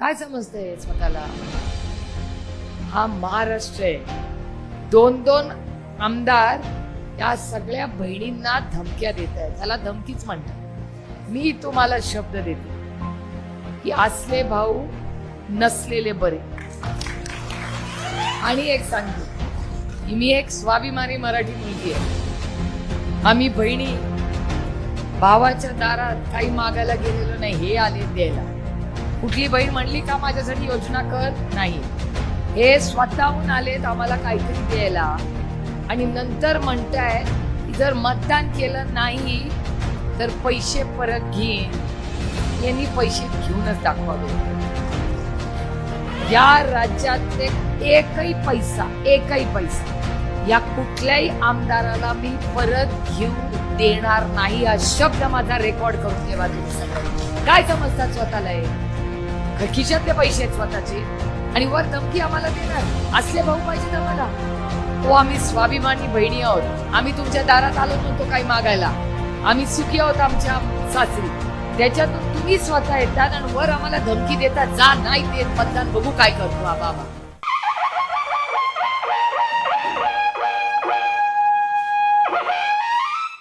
काय समजतंय स्वतःला? हा महाराष्ट्र आहे. दोन दोन आमदार या सगळ्या बहिणींना धमक्या देत आहेत. त्याला धमकीच म्हणतात. मी तुम्हाला शब्द देते. की असले भाऊ नसलेले बरे. आणि एक सांगते. की मी एक स्वाभिमानी मराठी मुलगी आहे. आम्ही बहिणी भावाच्या दारात काही मागायला गेलेलो नाही हे आले द्यायला. कुठली बहीण म्हणली का माझ्यासाठी योजना कर? नाही. हे स्वतःहून आलेत आम्हाला काहीतरी द्यायला. आणि नंतर म्हणताय की जर मतदान केलं नाही तर पैसे परत घेईन. यांनी पैसे घेऊनच दाखवावे. या राज्यातले एकही पैसा एकही पैसा या कुठल्याही आमदाराला मी परत घेऊ देणार नाही हा शब्द माझा रेकॉर्ड करून ठेवा तुम्ही काय समजतात स्वतःला हे? का खिशातले पैसे आहेत स्वतःचे. आणि वर धमकी आम्हाला देणार. असले भाऊ पाहिजेत आम्हाला. हो आम्ही स्वाभिमानी बहिणी आहोत. आम्ही तुमच्या दारात आलो नव्हतो काही मागायला. आम्ही सुखी आहोत आमच्या सासरी. त्याच्यातून तुम्ही स्वतः येतात आणि वर आम्हाला धमकी देतात जा नाही देत. मतदान बघू काय करतो हा बाबा.